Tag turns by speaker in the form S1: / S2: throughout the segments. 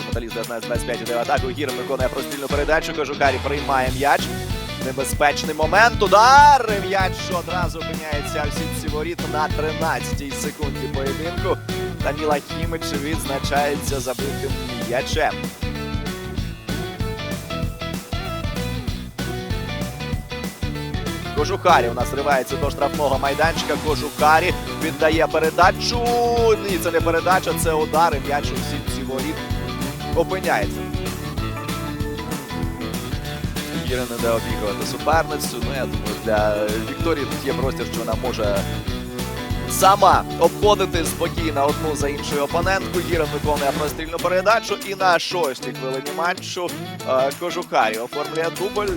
S1: 19-25 іде в атаку. Гірин виконує прострільну передачу. Кожухарі приймає м'яч. Небезпечний момент. Удар! М'яч одразу опиняється в сітці воріт на 13-й секунді поєдинку. Даніла Хімич відзначається забитим м'ячем. Кожухарі у нас ривається до штрафного майданчика. Кожухарі віддає передачу. Ні, це не передача, це удар. І м'яч у воріт опиняється. Ігор не де обігрувати суперницю. Ну, я думаю, для Вікторії тут є простір, що вона може сама обходити спокійно одну за іншою опонентку. Гірен виконує прострільну передачу. І на шостій хвилині матчу е, Кожухарі оформлює дубль.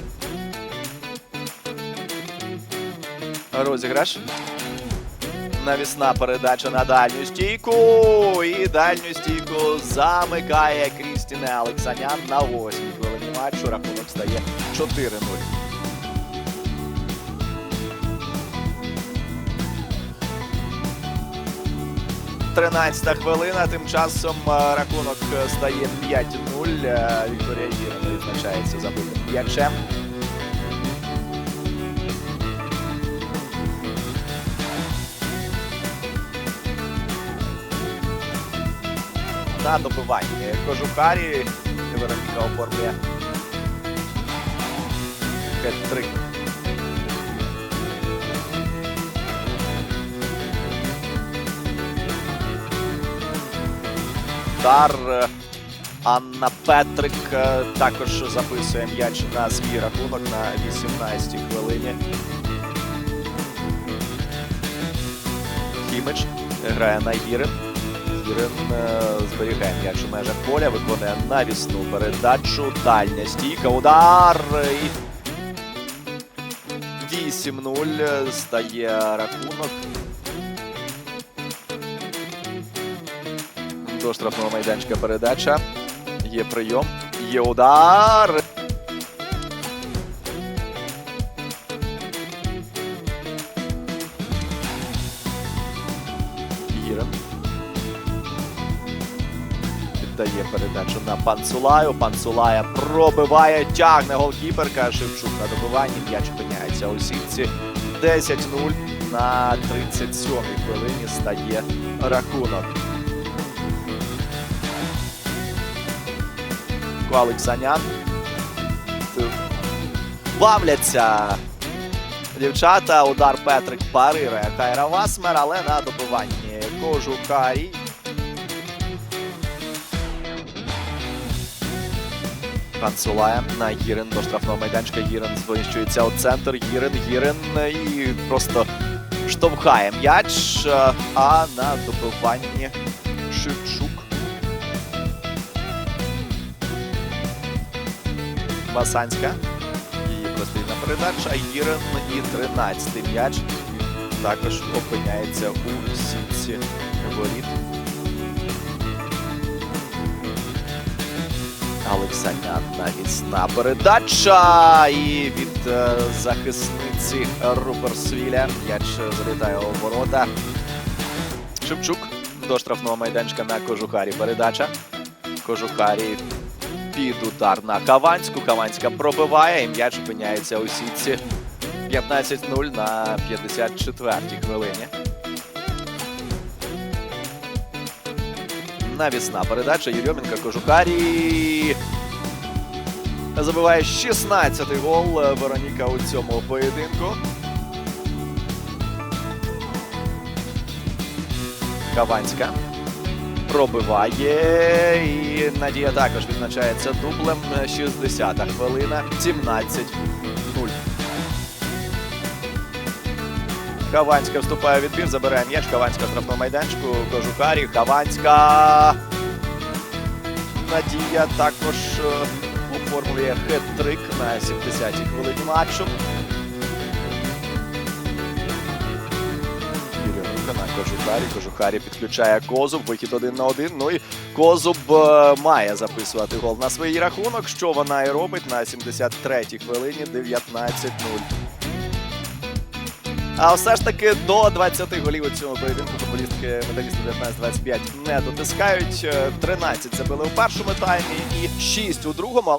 S1: Розіграш. Навісна передача на дальню стійку. І дальню стійку замикає Крістіне Олексанян на восьмій хвилині матчу. Рахунок стає 4-0. Тринадцята хвилина. Тим часом е, рахунок стає 5-0. Е, Вікторія Гірина відзначається забитим м'ячем. На добиванні. Кожухарі Вероніка оформлює хет-трик. Дар е, Анна Петрик е, також записує м'яч на свій рахунок на 18-й хвилині. Хімич грає на Гірин. Гірин е, зберігає м'яч у межах поля, виконує навісну передачу. Дальня стійка, удар. І 8-0 стає рахунок. До штрафного майданчика передача. Є прийом, є удар. Віддає передачу на Панцулаю. Панцулая пробиває, тягне голкіперка. Шевчук на добиванні. М'яч опиняється у сітці. 10-0 на 37-й хвилині стає рахунок. Квалик Олексанян. Бавляться дівчата. Удар Петрик парирує Кайра Васмер, але на добиванні Кожухарій. Канцулая на Гірин до штрафного майданчика. Гірин звищується у центр. Гірин, Гірин і просто штовхає м'яч. е, А на добиванні Шевчук. Басанська. Її прострільна передача. Гірин і 13-й м'яч також опиняється у сітці воріт. Олексанян навісна передача. І від е, захисниці Руперсвіля м'яч залітає у ворота. Шевчук до штрафного майданчика на Кожухарі. Передача. Кожухарі під удар на Каванську. Каванська пробиває і м'яч опиняється у сітці. 15-0 на 54-й хвилині. Навісна передача Єрьомінка Кожухарі. Забиває 16-й гол Вероніка у цьому поєдинку. Каванська пробиває. І Надія також відзначається дублем. 60-та хвилина. 17-0. Каванська вступає в відбір, забирає м'яч. Каванська в штрафному майданчику. Кожухарі. Каванська. Надія також е, оформлює хет-трик на 70-й хвилині матчу. На Кожухарі. Кожухарі підключає Козуб. Вихід один на один. Ну і Козуб е, має записувати гол на свій рахунок. Що вона і робить на 73-й хвилині 19-0. А все ж таки до 20 голів у цьому поєдинку футболістки медалісти 19-25 не дотискають. Е, 13 забили у першому таймі і 6 у другому.